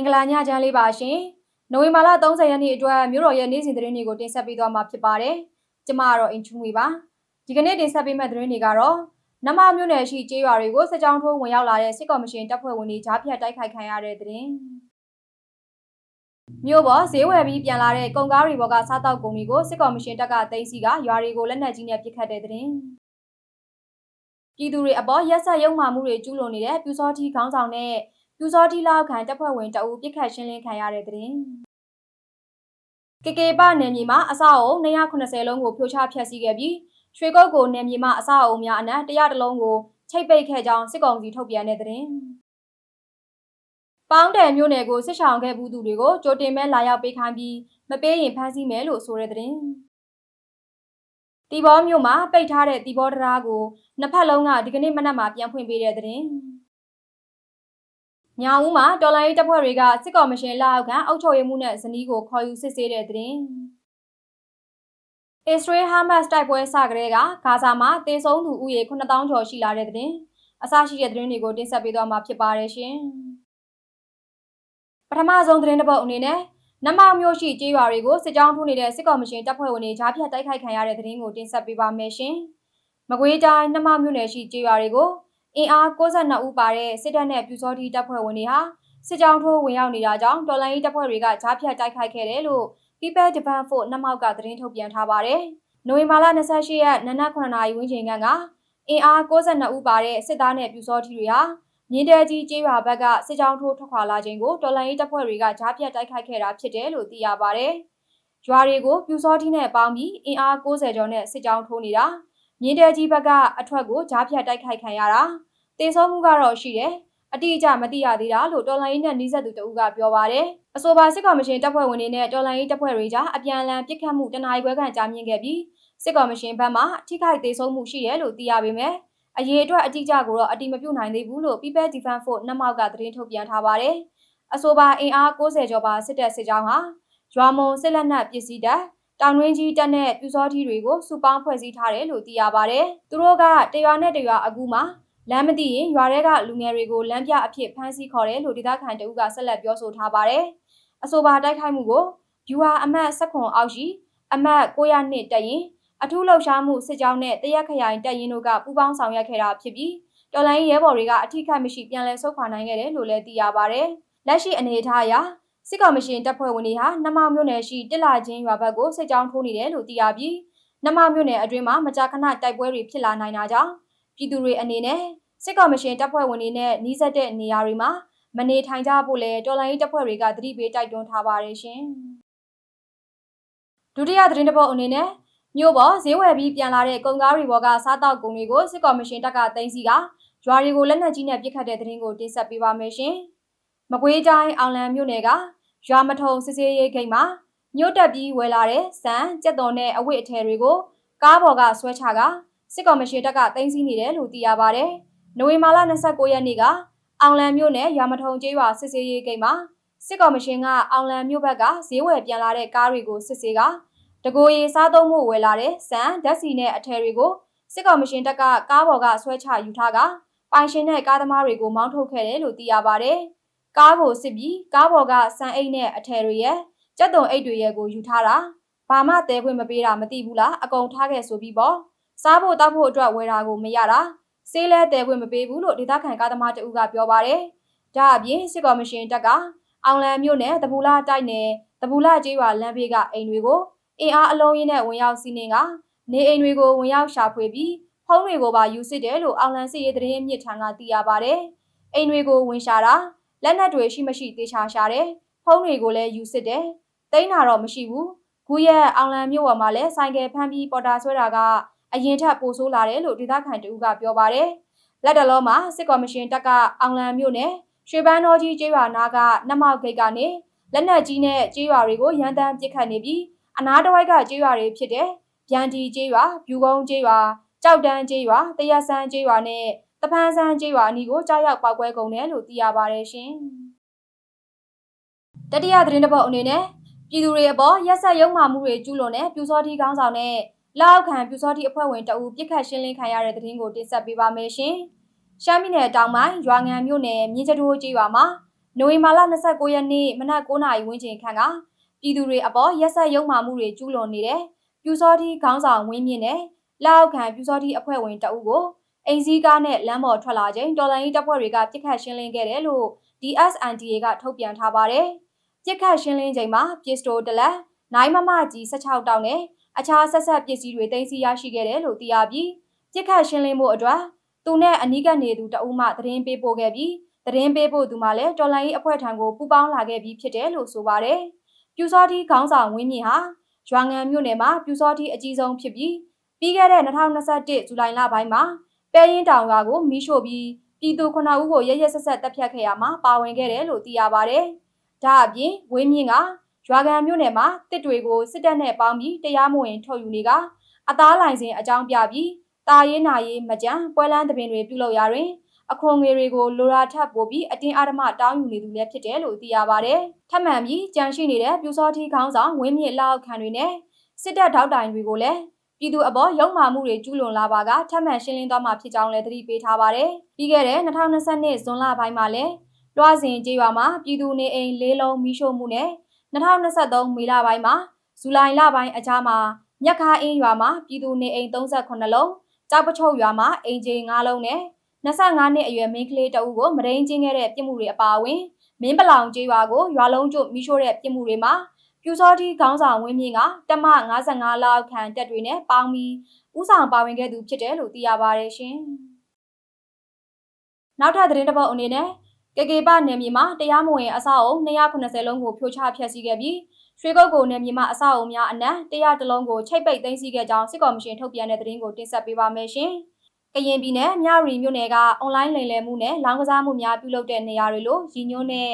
င်္ဂလာညချမ်းလေးပါရှင်။နိုဝင်ဘာလ30ရက်နေ့အတွက်မြို့တော်ရဲ့နေ့စဉ်သတင်းတွေကိုတင်ဆက်ပေးသွားမှာဖြစ်ပါတယ်။ကျမကတော့အင်ချူငွေပါ။ဒီကနေ့တင်ဆက်ပေးမယ့်သတင်းတွေကတော့နမမြို့နယ်ရှိကျေးရွာတွေကိုစစ်ကြောင်းထိုးဝင်ရောက်လာတဲ့စစ်ကော်မရှင်တပ်ဖွဲ့ဝင်တွေကြားဖြတ်တိုက်ခိုက်ခံရတဲ့သတင်း။မြို့ပေါ်ဈေးဝယ်ပြီးပြန်လာတဲ့ကုန်ကားတွေပေါ်ကစားတောက်ကုန်တွေကိုစစ်ကော်မရှင်တပ်ကသိမ်းဆီးကရွာတွေကိုလက်နက်ကြီးနဲ့ပစ်ခတ်တဲ့သတင်း။ပြည်သူတွေအပေါ်ရက်ဆက်ရုံမှမှုတွေကျူးလွန်နေတဲ့ပြူစောတိခေါင်းဆောင်နဲ့ ပြူစောတိလောက်ခံတပ်ဖွဲ့ဝင်တအူပြစ်ခတ်ရှင်းလင်းခံရတဲ့တဲ့တင်။ကေကေပနယ်မြေမှာအဆောက်အုံ290လုံးကိုဖြိုချဖျက်ဆီးခဲ့ပြီးရွှေကုတ်ကိုနယ်မြေမှာအဆောက်အုံများအနက်100တလုံးကိုချိတ်ပိတ်ခဲ့ကြောင်းစစ်ကောင်စီထုတ်ပြန်တဲ့တဲ့တင်။ပေါင်းတယ်မြို့နယ်ကိုစစ်ဆောင်ခဲ့ဘူးသူတွေကိုကြိုတင်မဲ့လာရောက်ပေးခိုင်းပြီးမပေးရင်ဖမ်းဆီးမယ်လို့ဆိုတဲ့တဲ့။တီဘောမြို့မှာပိတ်ထားတဲ့တီဘောတရားကိုနှစ်ဖက်လုံးကဒီကနေ့မနက်မှာပြန်ဖွင့်ပေးတဲ့တဲ့။ ညောင်ဦးမှာတော်လိုင်းတပ်ဖွဲ့တွေကစစ်ကော်မရှင်လက်အောက်ခံအုပ်ချုပ်ရေးမှုနဲ့ဇနီးကိုခေါ်ယူစစ်ဆေးတဲ့တဲ့။အစ္စရေးဟာမတ်တိုက်ပွဲစကတဲ့ကဂါဇာမှာတေဆုံးသူဦးရေ9000ကျော်ရှိလာတဲ့တဲ့အစရှိတဲ့သတင်းတွေကိုတင်ဆက်ပေးသွားမှာဖြစ်ပါတယ်ရှင်။ပထမဆုံးသတင်းတစ်ပုဒ်အနေနဲ့နမောင်မျိုးရှိကျေးရွာတွေကိုစစ်ကြောင်းထိုးနေတဲ့စစ်ကော်မရှင်တပ်ဖွဲ့ဝင်တွေကြားဖြတ်တိုက်ခိုက်ခံရတဲ့သတင်းကိုတင်ဆက်ပေးပါမယ်ရှင်။မကွေးတိုင်းနမောင်မြို့နယ်ရှိကျေးရွာတွေကို အင်အား62ဦးပါတဲ့စစ်တပ်နဲ့ပြူစောတိတပ်ဖွဲ့ဝင်တွေဟာစစ်ကြောင်းထိုးဝင်ရောက်နေတာကြောင့်တော်လိုင်းရေးတပ်ဖွဲ့တွေကကြားဖြတ်တိုက်ခိုက်ခဲ့တယ်လို့ People Defense Force နမောက်ကသတင်းထုတ်ပြန်ထားပါတယ်။နိုဝင်ဘာလ28ရက်နနက်9နာရီဝန်းကျင်ကအင်အား62ဦးပါတဲ့စစ်သားနဲ့ပြူစောတိတွေဟာမြင်းတဲကြီးကျေးရွာဘက်ကစစ်ကြောင်းထိုးထွက်ခွာလာခြင်းကိုတော်လိုင်းရေးတပ်ဖွဲ့တွေကကြားဖြတ်တိုက်ခိုက်ခဲ့တာဖြစ်တယ်လို့သိရပါတယ်။ရွာတွေကိုပြူစောတိနဲ့ပေါင်းပြီးအင်အား60ကျော်နဲ့စစ်ကြောင်းထိုးနေတာ။ မြင်းတဲကြီးဘက်ကအထွက်ကိုကြားဖြတ်တိုက်ခိုက်ခံရတာတေဆုံးမှုကတော့ရှိတယ်အတိအကျမသိရသေးတာလို့တော်လိုင်းရေးနဲ့နှိစက်သူတဦးကပြောပါတယ်။အဆိုပါစစ်ကော်မရှင်တပ်ဖွဲ့ဝင်တွေနဲ့တော်လိုင်းရေးတပ်ဖွဲ့တွေကြားအပြန်အလှန်ပစ်ခတ်မှုတနအီခွဲခန့်ကြာမြင့်ခဲ့ပြီးစစ်ကော်မရှင်ဘက်မှထိခိုက်သေးဆုံးမှုရှိတယ်လို့သိရပေမဲ့အရေးအတွက်အတိအကျကိုတော့အတိမပြုနိုင်သေးဘူးလို့ People Defense Force နှမောက်ကသတင်းထုတ်ပြန်ထားပါတယ်။အဆိုပါအင်အား60ကျော်ပါစစ်တပ်စစ်ကြောင်းဟာရွာမုံစစ်လက်နက်ပစ္စည်းတပ် တောင်တွင်းကြီးတက်တဲ့ပြူစောထီတွေကိုစုပေါင်းဖွဲ့စည်းထားတယ်လို့သိရပါတယ်။သူတို့ကတရွာနဲ့တရွာအကူမှာလမ်းမသိရင်ရွာထဲကလူငယ်တွေကိုလမ်းပြအဖြစ်ဖမ်းဆီးခေါ်တယ်လို့ဒေသခံတအုပ်ကဆက်လက်ပြောဆိုထားပါတယ်။အဆိုပါတိုက်ခိုက်မှုကိုယူဟာအမတ်၁ခွန်အောက်ရှိအမတ်902တက်ရင်အထူးလှုပ်ရှားမှုစစ်ကြောင်းနဲ့တရက်ခရိုင်တက်ရင်တို့ကပူးပေါင်းဆောင်ရွက်ခဲ့တာဖြစ်ပြီးတော်လိုင်းရဲဘော်တွေကအထိခိုက်မရှိပြန်လည်ဆုတ်ခွာနိုင်ခဲ့တယ်လို့လည်းသိရပါတယ်။လက်ရှိအနေအထားအရ စစ်ကောင်မရှင်တပ်ဖွဲ့ဝင်တွေဟာနမောင်မြို့နယ်ရှိတစ်လာချင်းရွာဘက်ကိုစစ်ကြောင်းထိုးနေတယ်လို့သိရပြီးနမောင်မြို့နယ်အတွင်းမှာမကြာခဏတိုက်ပွဲတွေဖြစ်လာနိုင်တာကြောင့်ပြည်သူတွေအနေနဲ့စစ်ကောင်မရှင်တပ်ဖွဲ့ဝင်တွေနဲ့နှီးစက်တဲ့နေရာတွေမှာမနေထိုင်ကြဖို့လဲတော်လိုင်းတပ်ဖွဲ့တွေကသတိပေးတိုက်တွန်းထားပါတယ်ရှင်ဒုတိယသတင်းတစ်ပုဒ်အနေနဲ့မြို့ပေါ်ဈေးဝယ်ပြီးပြန်လာတဲ့ကုန်ကားတွေပေါ်ကစားတောက်ကုန်တွေကိုစစ်ကောင်မရှင်တပ်ကတင်စီကရွာတွေကိုလက်နက်ကြီးနဲ့ပစ်ခတ်တဲ့သတင်းကိုတင်ဆက်ပေးပါမယ်ရှင်။ မကွေးတိုင်းအောင်လံမြို့နယ်ကရွာမထုံစစ်စေးရေးဂိတ်မှာမြို့တက်ပြီးဝယ်လာတဲ့စံကြက်တော်နဲ့အဝတ်အထည်တွေကိုကားပေါ်ကဆွဲချကစစ်ကောင်မရှင်တပ်ကတင်စီနေတယ်လို့သိရပါဗျ။နိုဝင်ဘာလ29ရက်နေ့ကအောင်လံမြို့နယ်ရွာမထုံကျေးရွာစစ်စေးရေးဂိတ်မှာစစ်ကောင်မရှင်ကအောင်လံမြို့ဘက်ကဈေးဝယ်ပြန်လာတဲ့ကားတွေကိုစစ်ဆေးကတကိုရီစားသုံးမှုဝယ်လာတဲ့စံဓာတ်စီနဲ့အထည်တွေကိုစစ်ကောင်မရှင်တပ်ကကားပေါ်ကဆွဲချယူထားကပိုင်ရှင်တဲ့ကားသမားတွေကိုမောင်းထုတ်ခဲ့တယ်လို့သိရပါဗျ။ ကားကိုစစ်ပြီးကားပေါ်ကစံအိတ်နဲ့အထည်တွေရဲ့ကြက်တုံအိတ်တွေရဲ့ကိုယူထားတာဘာမှတဲခွင့်မပေးတာမသိဘူးလားအကုန်ထားခဲ့ဆိုပြီးပေါ့စားဖို့တောက်ဖို့အတွက်ဝယ်တာကိုမရတာစေးလဲတဲခွင့်မပေးဘူးလို့ဒေသခံကားသမားတဦးကပြောပါတယ်ဒါအပြင်စစ်ကော်မရှင်တပ်ကအောင်လံမြို့နယ်တပူလာတိုက်နယ်တပူလာကျေးရွာလမ်းဘေးကအိမ်တွေကိုအင်အားအလုံးရင်းနဲ့ဝင်ရောက်စီးနှင်ကနေအိမ်တွေကိုဝင်ရောက်ရှာဖွေပြီးဖုံးတွေကိုပါယူစစ်တယ်လို့အောင်လံစစ်ရေးတရင်မြစ်ထံကသိရပါတယ်အိမ်တွေကိုဝင်ရှာတာ လက်နက်တွေရှိမရှိတေချာရှာတယ်ဖုန်းတွေကိုလည်းယူစစ်တယ်တိန်းတာတော့မရှိဘူးဂူရက်အောင်လံမြို့ပေါ်မှာလည်းဆိုင်ကယ်ဖမ်းပြီးပေါ်တာဆွဲတာကအရင်ထက်ပိုဆိုးလာတယ်လို့ဒေသခံတဦးကပြောပါတယ်လက်တလုံးမှာစစ်ကော်မရှင်တပ်ကအောင်လံမြို့နယ်ရွှေပန်းတော်ကြီးကျေးရွာနာကနမောက်ဂိတ်ကနေလက်နက်ကြီးနဲ့ကျေးရွာတွေကိုရန်တမ်းပစ်ခတ်နေပြီးအနားတစ်ဝိုက်ကကျေးရွာတွေဖြစ်တဲ့ဗျန်ဒီကျေးရွာ၊ဖြူကုန်းကျေးရွာ၊ကြောက်တန်းကျေးရွာ၊တရဆန်းကျေးရွာနဲ့ တဖန်ဆန်းကျေးရွာအနီးကိုကြားရောက်ပောက်ကွဲကုန်တယ်လို့သိရပါတယ်ရှင်။တတိယသတင်းတစ်ပုဒ်အနေနဲ့ပြည်သူတွေအပေါ်ရက်ဆက်ရုံမှမှုတွေကျူးလွန်တဲ့ပြူစောတိကောင်းဆောင်နဲ့လောက်ခံပြူစောတိအဖွဲ့ဝင်တအူပြစ်ခတ်ရှင်းလင်းခံရတဲ့သတင်းကိုတင်ဆက်ပေးပါမယ်ရှင်။ရှမ်းပြည်နယ်တောင်ပိုင်းရွာငံမြို့နယ်မြင်းကျတိုးကျေးရွာမှာနိုဝင်ဘာလ29ရက်နေ့မနက်9:00နာရီဝန်းကျင်ခန့်ကပြည်သူတွေအပေါ်ရက်ဆက်ရုံမှမှုတွေကျူးလွန်နေတဲ့ပြူစောတိခေါင်းဆောင်ဝင်းမြင့်နဲ့လောက်ခံပြူစောတိအဖွဲ့ဝင်တအုပ်ကို အိမ်စည်းကားနဲ့လမ်းပေါ်ထွက်လာချိန်တော်လိုင်းရေးတပ်ဖွဲ့တွေကပြစ်ခတ်ရှင်းလင်းခဲ့တယ်လို့ DSNDA ကထုတ်ပြန်ထားပါတယ်။ပြစ်ခတ်ရှင်းလင်းချိန်မှာပစ္စတိုတလက်နိုင်မမကြီး16တောင်းနဲ့အခြားဆက်ဆက်ပစ္စည်းတွေတင်စီရရှိခဲ့တယ်လို့သိရပြီးပြစ်ခတ်ရှင်းလင်းမှုအတွက်သူနဲ့အနီးကနေသူတအုပ်မှသတင်းပေးပို့ခဲ့ပြီးသတင်းပေးဖို့သူမှလည်းတော်လိုင်းရေးအဖွဲ့ထံကိုပူးပေါင်းလာခဲ့ပြီးဖြစ်တယ်လို့ဆိုပါတယ်။ပြူစောတိခေါင်းဆောင်ဝင်းမြင့်ဟာရွာငံမြို့နယ်မှာပြူစောတိအကြီးဆုံးဖြစ်ပြီးပြီးခဲ့တဲ့2021ဇူလိုင်လပိုင်းမှာ ပဲရင်တောင်ရွာကိုမီးရှို့ပြီးပြည်သူ9ဦးကိုရရဆက်ဆက်တပ်ဖြတ်ခဲ့ရမှာပါဝင်ခဲ့တယ်လို့သိရပါတယ်။ဒါအပြင်ဝင်းမြင့်ကရွာကန်မြို့နယ်မှာတစ်တွေကိုစစ်တပ်နဲ့ပေါင်းပြီးတရားမဝင်ထုတ်ယူနေကအသားလိုင်စင်အကြောင်းပြပြီးတာရေးနာရေးမကြမ်းပွဲလန်းသဘင်တွေပြုလုပ်ရာတွင်အခွန်ငွေတွေကိုလိုရာထပ်ပို့ပြီးအတင်းအဓမ္မတောင်းယူနေသူလည်းဖြစ်တယ်လို့သိရပါတယ်။ထပ်မံပြီးကြန့်ရှိနေတဲ့ပြူစောတိခေါင်းဆောင်ဝင်းမြင့်လောက်ခံတွေနဲ့စစ်တပ်ထောက်တိုင်တွေကိုလည်း ပြည်သူအပေါ်ရုံမာမှုတွေကျူးလွန်လာပါကထပ်မံရှင်းလင်းသွားမှာဖြစ်ကြောင်းလည်းသတိပေးထားပါတယ်။ပြီးခဲ့တဲ့2022ဇွန်လပိုင်းမှာလည်းလွှားစဉ်ကြေးရွာမှာပြည်သူနေအိမ်လေးလုံးမိရှို့မှုနဲ့2023မေလပိုင်းမှာဇူလိုင်လပိုင်းအကြားမှာမြက်ခါအင်းရွာမှာပြည်သူနေအိမ်38လုံးကြောက်ပချုပ်ရွာမှာအိမ်ကြီး9လုံးနဲ့25နှစ်အရွယ်မိန်းကလေးတအုပ်ကိုမရင်းချင်းခဲ့တဲ့ပြစ်မှုတွေအပါအဝင်မင်းပလောင်ကျေးရွာကိုရွာလုံးကျွတ်မိရှို့တဲ့ပြစ်မှုတွေမှာ ပြူစောတိခေါင်းဆောင်ဝင်းမြင့်ကတမ55လောက်ခန့်တက်တွေနဲ့ပေါင်းပြီးဥဆောင်ပါဝင်ခဲ့သူဖြစ်တယ်လို့သိရပါတယ်ရှင်။နောက်ထပ်သတင်းတစ်ပုဒ်အနေနဲ့ကေကေပနယ်မြေမှာတရားမဝင်အဆောက်အုံ290လုံးကိုဖြိုချဖျက်ဆီးခဲ့ပြီးရွှေကုတ်ကိုနယ်မြေမှာအဆောက်အုံများအနက်100တလုံးကိုချိတ်ပိတ်သိမ်းဆည်းခဲ့ကြောင်းစစ်ကော်မရှင်ထုတ်ပြန်တဲ့သတင်းကိုတင်ဆက်ပေးပါမယ်ရှင်။ကရင်ပြည်နယ်မြရီမြို့နယ်ကအွန်လိုင်းလိမ်လည်မှုနဲ့လောင်းကစားမှုများပြုလုပ်တဲ့နေရာတွေလိုရည်ညွှန်းတဲ့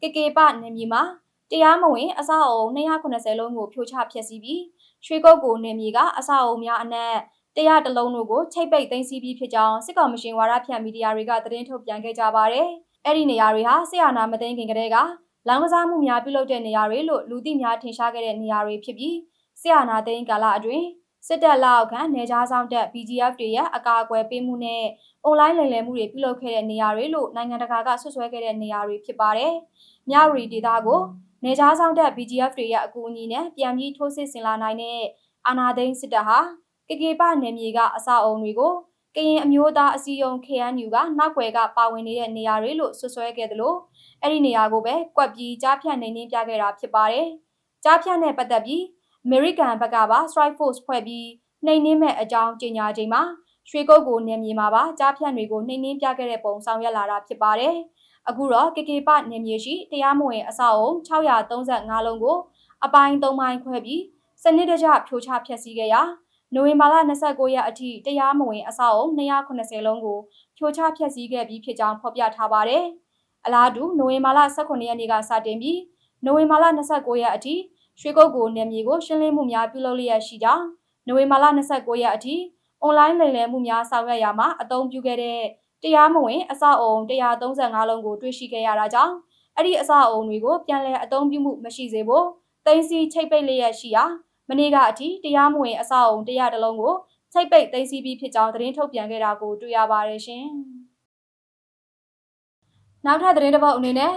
ကေကေပနယ်မြေမှာ တရားမဝင်အဆောက်အုံ290လုံးကိုဖြိုချဖျက်ဆီးပြီးရွှေကုတ်ကိုနယ်မြေကအဆောက်အုံများအနက်တရားတလုံးတို့ကိုချိတ်ပိတ်သိမ်းဆည်းပြီးဖြစ်ကြောင်းစစ်ကောင်မရှင်ဝါရဖြန့်မီဒီယာတွေကသတင်းထုတ်ပြန်ခဲ့ကြပါတယ်။အဲ့ဒီနေရာတွေဟာဆီယာနာမသိမ်းခင်ကတည်းကလောင်ကစားမှုများပြုလုပ်တဲ့နေရာတွေလို့လူသိများထင်ရှားခဲ့တဲ့နေရာတွေဖြစ်ပြီးဆီယာနာသိမ်းကာလအတွင်းစစ်တပ်လက်အောက်ခံနေကြားဆောင်တပ် BGF တွေရဲ့အကာအကွယ်ပေးမှုနဲ့အွန်လိုင်းလိမ်လည်မှုတွေပြုလုပ်ခဲ့တဲ့နေရာတွေလို့နိုင်ငံတကာကဆွဆွဲခဲ့တဲ့နေရာတွေဖြစ်ပါတယ်။မြရီဒေတာကို နေကြားဆောင်တပ် BGF တွေရဲ့အကူအညီနဲ့ပြန်ပြီးထိုးစစ်ဆင်လာနိုင်တဲ့အာနာသိန်းစစ်တပ်ဟာကေကေပနယ်မြေကအဆောက်အုံတွေကိုကရင်အမျိုးသားအစည်းအရုံး KNU ကနောက်ွယ်ကပါဝင်နေတဲ့နေရာတွေလို့ဆွဆွဲခဲ့တယ်လို့အဲ့ဒီနေရာကိုပဲကွက်ပြီးကြားဖြတ်နေနှင်းပြခဲ့တာဖြစ်ပါတယ်။ကြားဖြတ်နဲ့ပတ်သက်ပြီး American ဘက်ကပါ Strike Force ဖွဲ့ပြီးနှိမ်နှင်းမဲ့အကြောင်းကြေညာချိန်မှာရွှေကုတ်ကိုနယ်မြေမှာပါကြားဖြတ်တွေကိုနှိမ်နှင်းပြခဲ့တဲ့ပုံဆောင်ရွက်လာတာဖြစ်ပါတယ်။ အခုတော့ KK ပနယ်မြေရှိတရားမဝင်အဆောက်အုံ635လုံးကို အပိုင်း၃ပိုင်းခွဲပြီးစနစ်တကျဖြိုချဖျက်ဆီးခဲ့ရာနိုဝင်ဘာလ29ရက်အထိတရားမဝင်အဆောက်အုံ290လုံးကိုဖြိုချဖျက်ဆီးခဲ့ပြီးဖြစ်ကြောင်းဖော်ပြထားပါတယ်။အလားတူနိုဝင်ဘာလ18ရက်နေ့ကစတင်ပြီးနိုဝင်ဘာလ29ရက်အထိရွှေကုတ်ကိုနယ်မြေကိုရှင်းလင်းမှုများပြုလုပ်လျက်ရှိကြောင်းနိုဝင်ဘာလ29ရက်အထိအွန်လိုင်းလိမ်လည်မှုများဆောင်ရွက်ရာမှာအသုံးပြုခဲ့တဲ့ တရားမဝင်အဆောက်အုံ135လုံးကိုတွေ့ရှိခဲ့ရတာကြောင့်အဲ့ဒီအဆောက်အုံတွေကိုပြန်လည်အသုံးပြုမှုမရှိစေဖို့တင်စီချိတ်ပိတ်လျက်ရှိရာမနေ့ကအထိတရားမဝင်အဆောက်အုံ100တလုံးကိုချိတ်ပိတ်သိမ်းဆည်းပြီးဖြစ်ကြောင်းသတင်းထုတ်ပြန်ခဲ့တာကိုတွေ့ရပါတယ်ရှင်။နောက်ထပ်သတင်းတစ်ပုဒ်အနေနဲ့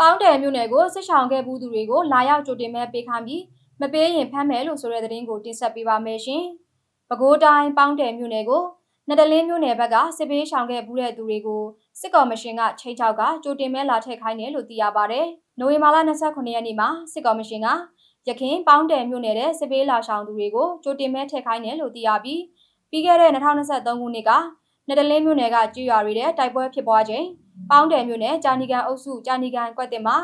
ပေါင်းတယ်မြို့နယ်ကိုစစ်ဆောင်ခဲ့မှုသူတွေကိုလာရောက်ကြိုတင်မဲ့ပေးခိုင်းပြီးမပေးရင်ဖမ်းမယ်လို့ဆိုတဲ့သတင်းကိုတင်ဆက်ပေးပါမယ်ရှင်။ပဲခူးတိုင်းပေါင်းတယ်မြို့နယ်ကို နတလင်းမြို့နယ်ဘက်ကစစ်ပေးဆောင်ခဲ့မှုတဲ့သူတွေကိုစစ်ကော်မရှင်ကချိန်ချောက်ကကြိုတင်မဲ့လာထည့်ခိုင်းတယ်လို့သိရပါတယ်။နိုဝင်ဘာလ29ရက်နေ့မှာစစ်ကော်မရှင်ကရခင်ပေါင်းတယ်မြို့နယ်တဲ့စစ်ပေးလာဆောင်သူတွေကိုကြိုတင်မဲ့ထည့်ခိုင်းတယ်လို့သိရပြီးပြီးခဲ့တဲ့2023ခုနှစ်ကနတလင်းမြို့နယ်ကကျွရွာတွေတဲ့တိုက်ပွဲဖြစ်ပွားချိန်ပေါင်းတယ်မြို့နယ်ဂျာနီကန်အုပ်စုဂျာနီကန်ကွက်တင်မှာ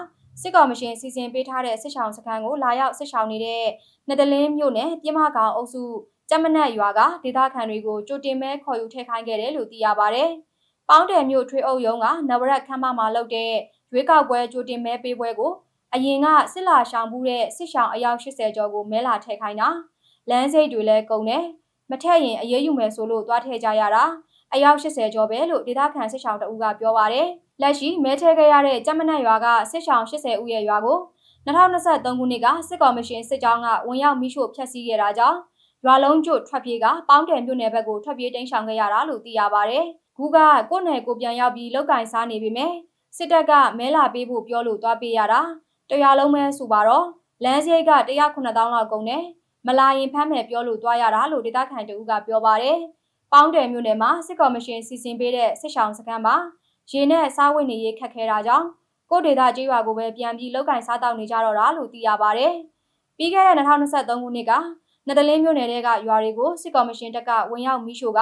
စစ်ကောင်မရှင်စီစဉ်ပေးထားတဲ့စစ်ဆောင်စခန်းကိုလာရောက်စစ်ဆောင်နေတဲ့နတလင်းမြို့နယ်ပြမကောင်အုပ်စု ကျမနက်ရွာကဒေသခံတွေကိုကြိုတင်မဲခေါ်ယူထည့်ခိုင်းခဲ့တယ်လို့သိရပါဗျ။ပေါင်းတယ်မြို့ထွေအုပ်ရုံးကနဗရက်ခမ်းမမှာလုပ်တဲ့ရွေးကောက်ပွဲကြိုတင်မဲပေးပွဲကိုအရင်ကစစ်လာရှောင်မှုတဲ့စစ်ရှောင်အယောက်80ကျော်ကိုမဲလာထည့်ခိုင်းတာလမ်းစိတ်တွေလည်းကုန်တယ်မထက်ရင်အရေးယူမယ်ဆိုလို့သွားထည့်ကြရတာအယောက်80ကျော်ပဲလို့ဒေသခံစစ်ရှောင်တအူးကပြောပါတယ်လက်ရှိမဲထည့်ခဲ့ရတဲ့ကြက်မနက်ရွာကစစ်ရှောင်80ဦးရဲ့ရွာကို2023ခုနှစ်ကစစ်ကော်မရှင်စစ်ကြောင်းကဝင်ရောက်မိရှို့ဖျက်ဆီးခဲ့တာကြောင့် ရွာလုံးကျွတ်ထွက်ပြေးကပေါင်းတယ်မြို့နယ်ဘက်ကိုထွက်ပြေးတိမ်းရှောင်ခဲ့ရတာလို့သိရပါတယ်။ခုကကိုယ်နယ်ကိုပြန်ရောက်ပြီးလောက်ကင်စားနေပေမဲ့စစ်တပ်ကမဲလာပေးဖို့ပြောလို့သွားပေးရတာတရားလုံးပဲဆိုပါတော့လမ်းစရိတ်က109,000လောက်ကုန်တယ်မလာရင်ဖမ်းမယ်ပြောလို့သွားရတာလို့ဒေသခံတဦးကပြောပါတယ်ပေါင်းတယ်မြို့နယ်မှာစစ်ကော်မရှင်စီစဉ်ပေးတဲ့စစ်ဆောင်စခန်းမှာရေနဲ့စားဝတ်နေရေးခက်ခဲတာကြောင့်ကိုဒေတာကျေးရွာကိုပဲပြန်ပြီးလောက်ကင်စားတောက်နေကြတော့တာလို့သိရပါတယ်ပြီးခဲ့တဲ့2023ခုနှစ်က နတလင်းမြို့နယ်ကရွာတွေကိုစစ်ကော်မရှင်တပ်ကဝင်ရောက်မိရှို့က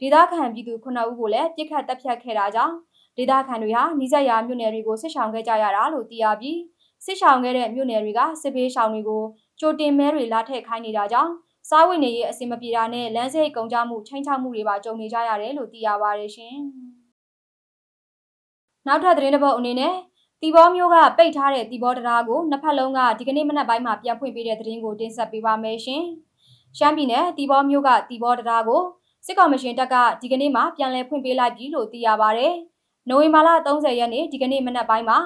ဒေသခံပြည်သူ9ဦးကိုလည်းပြစ်ခတ်တပ်ဖြတ်ခဲ့တာကြောင့်ဒေသခံတွေဟာနှိစက်ရာမြို့နယ်တွေကိုစစ်ဆောင်ခဲ့ကြရတာလို့သိရပြီးစစ်ဆောင်ခဲ့တဲ့မြို့နယ်တွေကစစ်ဘေးရှောင်တွေကိုကြိုတင်မဲတွေလာထည့်ခိုင်းနေတာကြောင့်စားဝတ်နေရေးအဆင်မပြေတာနဲ့လမ်းစိတ်ကုန်ကြမှုချိန်ချမှုတွေပါကြုံနေကြရတယ်လို့သိရပါတယ်ရှင်။နောက်ထပ်သတင်းတစ်ပုဒ်အနေနဲ့ တီဘောမျိုးကပိတ်ထားတဲ့တီဘောတရားကိုနှစ်ဖက်လုံးကဒီကနေ့မနက်ပိုင်းမှာပြန်ဖွင့်ပေးတဲ့သတင်းကိုတင်ဆက်ပေးပါမယ်ရှင်။ရှမ်းပြည်နယ်တီဘောမျိုးကတီဘောတရားကိုစစ်ကောင်မရှင်တပ်ကဒီကနေ့မှပြန်လည်ဖွင့်ပေးလိုက်ပြီလို့သိရပါဗျ။နိုဝင်ဘာလ30ရက်နေ့ဒီကနေ့မနက်ပိုင်းမှာ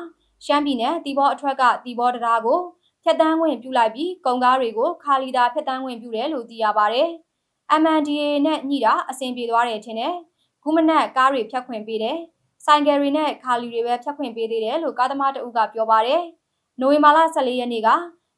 ရှမ်းပြည်နယ်တီဘောအထွက်ကတီဘောတရားကိုဖျက်တမ်းဝင်ပြုလိုက်ပြီးကုန်ကားတွေကိုခါလီတာဖျက်တမ်းဝင်ပြုတယ်လို့သိရပါဗျ။ MNDA နဲ့ညှိတာအဆင်ပြေသွားတယ်ထင်တယ်။ခုမနက်ကားတွေဖြတ်ခွင့်ပေးတယ်။ ဆိုင်ကယ်တွေနဲ့ခါလီတွေပဲဖြတ်ခွင့်ပေးသေးတယ်လို့ကားသမားတဦးကပြောပါတယ်။နိုဝင်ဘာလ14ရက်နေ့က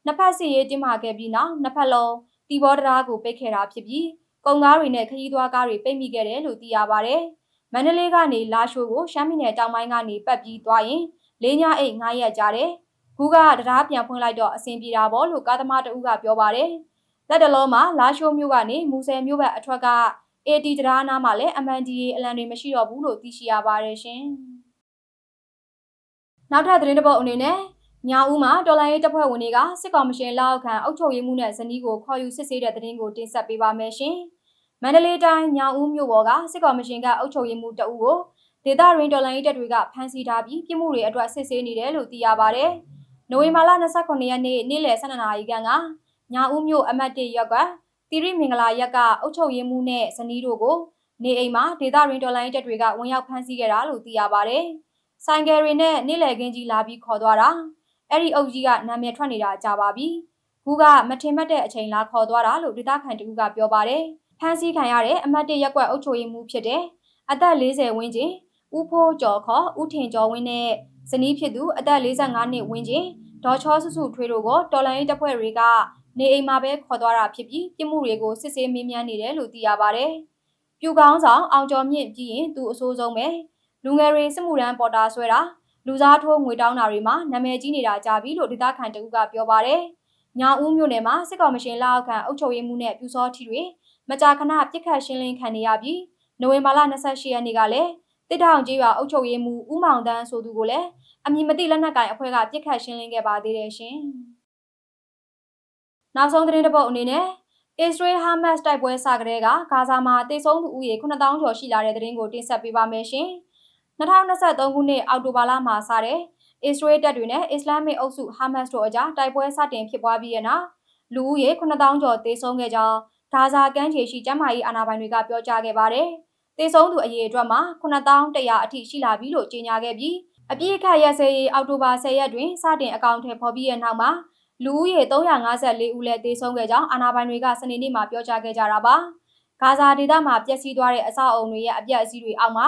နှစ်ဖက်စီရေးတင်မာခဲ့ပြီးနောက်နှစ်ဖက်လုံးတီဘောတရားကိုပိတ်ခဲ့တာဖြစ်ပြီးကုန်ကားတွေနဲ့ခရီးသွားကားတွေပိတ်မိခဲ့တယ်လို့သိရပါဗျ။မန္တလေးကနေလာရှိုးကိုရှမ်းပြည်နယ်တောင်ပိုင်းကနေပတ်ပြီးသွားရင်လေးညအိတ်9ရက်ကြာတယ်။ခုကတရားပြန်ဖွင့်လိုက်တော့အဆင်ပြေတာပေါ့လို့ကားသမားတဦးကပြောပါတယ်။လက်တလုံးမှာလာရှိုးမြို့ကနေမူဆယ်မြို့ဘက်အထွက်က AT တရားနာမှာလည်း MNDA အလံတွေမရှိတော့ဘူးလို့သိရှိရပါတယ်ရှင်။နောက်ထပ်သတင်းတစ်ပုဒ်အနေနဲ့ညဦးမှာတော်လိုင်းရေးတပ်ဖွဲ့ဝင်တွေကစစ်ကောင်မရှင်လက်အောက်ခံအုပ်ချုပ်ရေးမှုနဲ့ဇနီးကိုခေါ်ယူစစ်ဆေးတဲ့သတင်းကိုတင်ဆက်ပေးပါမယ်ရှင်။မန္တလေးတိုင်းညဦးမြို့ပေါ်ကစစ်ကောင်မရှင်ကအုပ်ချုပ်ရေးမှုတအုပ်ကိုဒေသရင်းတော်လိုင်းရေးတပ်တွေကဖမ်းဆီးထားပြီးပြစ်မှုတွေအတွက်စစ်ဆေးနေတယ်လို့သိရပါဗျ။နိုဝင်ဘာလ29ရက်နေ့နေ့လယ်12နာရီခန့်ကညဦးမြို့အမတ်1ရပ်က တိရိမင်္ဂလာရက်ကအုပ်ချုပ်ရေးမှုနဲ့ဇနီးတို့ကိုနေအိမ်မှာဒေသရင်းတော်လိုင်းတပ်တွေကဝင်ရောက်ဖမ်းဆီးခဲ့တာလို့သိရပါဗျ။ဆိုင်ကယ်တွေနဲ့နေ့လယ်ခင်းကြီးလာပြီးခေါ်သွားတာအဲ့ဒီအုပ်ကြီးကနာမည်ထွက်နေတာကြာပါပြီ။ခုကမထင်မှတ်တဲ့အချိန်လာခေါ်သွားတာလို့ဒေသခံတူကပြောပါတယ်။ဖမ်းဆီးခံရတဲ့အမတ်တရက်ကွက်အုပ်ချုပ်ရေးမှုဖြစ်တဲ့အသက်40ဝန်းကျင်ဦးဖိုးကျော်ခေါ်ဦးထင်ကျော်ဝင်းနဲ့ဇနီးဖြစ်သူအသက်45နှစ်ဝန်းကျင်ဒေါ်ချောစုစုထွေးတို့ကိုတော်လိုင်းတပ်ဖွဲ့တွေက နေအိမ်မှာပဲခေါ်သွားတာဖြစ်ပြီးပြစ်မှုတွေကိုစစ်ဆေးမေးမြန်းနေတယ်လို့သိရပါဗျ။ပြူကောင်းဆောင်အောင်ကျော်မြင့်ပြီးရင်သူအဆိုးဆုံးပဲလူငယ်တွေစစ်မှုရန်ပေါ်တာဆွဲတာလူစားထိုးငွေတောင်းတာတွေမှာနာမည်ကြီးနေတာကြာပြီလို့ဒေသခံတဦးကပြောပါတယ်။ညောင်ဦးမြို့နယ်မှာစစ်ကောင်မရှင်လက်အောက်ခံအုပ်ချုပ်ရေးမှုနဲ့ပြူစောထီတွေမကြာခဏပြစ်ခတ်ရှင်းလင်းခံနေရပြီးနိုဝင်ဘာလ28ရက်နေ့ကလည်းတစ်ထောင်ကြီးရွာအုပ်ချုပ်ရေးမှုဦးမောင်တန်းဆိုသူကိုလည်းအမည်မသိလက်နက်ကိုင်အဖွဲ့ကပြစ်ခတ်ရှင်းလင်းခဲ့ပါသေးတယ်ရှင်။ နောက်ဆုံးသတင်းတစ်ပုဒ်အနေနဲ့အစ္စရေးဟာမတ်တိုက်ပွဲစကတဲ့ကဂါဇာမှာတေဆုံးသူဦးရေ9000ကျော်ရှိလာတဲ့သတင်းကိုတင်ဆက်ပေးပါမယ်ရှင်။2023ခုနှစ်အောက်တိုဘာလမှာစတဲ့အစ္စရေးတပ်တွေနဲ့အစ္စလာမစ်အုပ်စုဟာမတ်စ်တို့အကြားတိုက်ပွဲစတင်ဖြစ်ပွားပြီးတဲ့နောက်လူဦးရေ9000ကျော်သေဆုံးခဲ့ကြောင်းဒါဇာကမ်းခြေရှိကျန်းမာရေးအာဏာပိုင်တွေကပြောကြားခဲ့ပါတယ်။သေဆုံးသူအရေအတွက်မှာ9100အထိရှိလာပြီလို့ကြေညာခဲ့ပြီးအပြည့်အခရက်စဲရေးအောက်တိုဘာ10ရက်တွင်စတင်အကောင့်ထဲပေါ်ပြီးတဲ့နောက်မှာ လူဦးရေ354ဦးလည်းသေဆုံးခဲ့ကြောင်းအာဏာပိုင်တွေကစနေနေ့မှာပြောကြားခဲ့ကြတာပါ။ဂါဇာဒေသမှာပျက်စီးသွားတဲ့အဆောက်အုံတွေရဲ့အပျက်အစီးတွေအောက်မှာ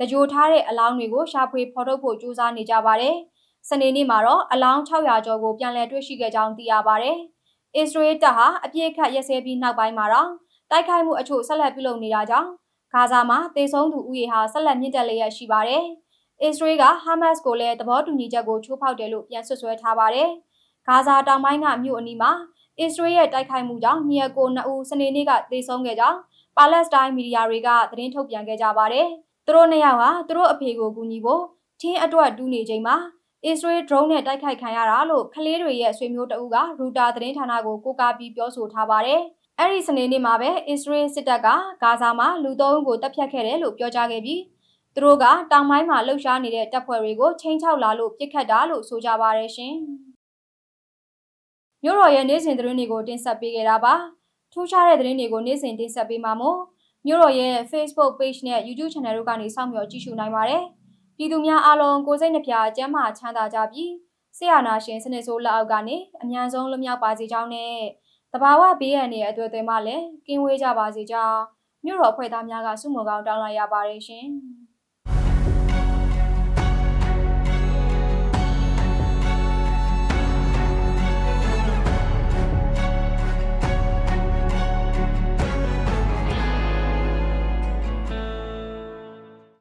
တကြိုထားတဲ့အလောင်းတွေကိုရှာဖွေဖော်ထုတ်ဖို့ကြိုးစားနေကြပါတယ်။စနေနေ့မှာတော့အလောင်း600ကျော်ကိုပြန်လည်တွေ့ရှိခဲ့ကြောင်းသိရပါတယ်။အစ္စရေးတပ်ဟာအပြည့်အခတ်ရက်စဲပြီးနောက်ပိုင်းမှာတော့တိုက်ခိုက်မှုအချို့ဆက်လက်ပြုလုပ်နေတာကြောင့်ဂါဇာမှာတေဆုံးသူဦးရေဟာဆက်လက်မြင့်တက်လျက်ရှိပါတယ်။အစ္စရေးကဟာမတ်စ်ကိုလည်းသဘောတူညီချက်ကိုချိုးဖောက်တယ်လို့ပြန်ဆွဆွဲထားပါတယ်။ ဂါဇာတောင်ပိုင်းကမြို့အနီးမှာအစ္စရေးရဲ့တိုက်ခိုက်မှုကြောင့်ညီအကိုနှစ်ဦးစနေနေ့ကသေဆုံးခဲ့ကြောင်းပါလက်စတိုင်းမီဒီယာတွေကသတင်းထုတ်ပြန်ခဲ့ကြပါတယ်။သူတို့နှစ်ယောက်ဟာသူတို့အဖေကိုကူညီဖို့ထင်းအတွက်တူးနေချိန်မှာအစ္စရေး drone နဲ့တိုက်ခိုက်ခံရတာလို့ကလေးတွေရဲ့ဆွေမျိုးတအုပ်ကရူတာသတင်းဌာနကိုကိုးကားပြီးပြောဆိုထားပါတယ်။အဲ့ဒီစနေနေ့မှာပဲအစ္စရေးစစ်တပ်ကဂါဇာမှာလူသုံးဦးကိုတပ်ဖြတ်ခဲ့တယ်လို့ပြောကြားခဲ့ပြီးသူတို့ကတောင်ပိုင်းမှာလှုပ်ရှားနေတဲ့တပ်ဖွဲ့တွေကိုချိန်ချောက်လာလို့ပြစ်ခတ်တာလို့ဆိုကြပါရရှင်။ မြို့တော်ရဲ့နေ့စဉ်သတင်းတွေကိုတင်ဆက်ပေးခဲ့တာပါ။ထူးခြားတဲ့သတင်းတွေကိုနေ့စဉ်တင်ဆက်ပေးမှာမို့မြို့တော်ရဲ့ Facebook Page နဲ့ YouTube Channel တို့ကနေစောင့်မျှော်ကြည့်ရှုနိုင်ပါတယ်။ပြည်သူများအားလုံးကိုစိတ်နှပြကျန်းမာချမ်းသာကြပြီးဆရာနာရှင်စနစ်ဆိုးလက်အောက်ကနေအမြန်ဆုံးလွတ်မြောက်ပါစေကြောင်းနဲ့တဘာဝဘေးရန်တွေအတွေ့အကြုံမှလည်းကင်းဝေးကြပါစေကြောင်းမြို့တော်ဖွဲ့သားများကဆုမွန်ကောင်းတောင်းလိုက်ရပါတယ်ရှင်။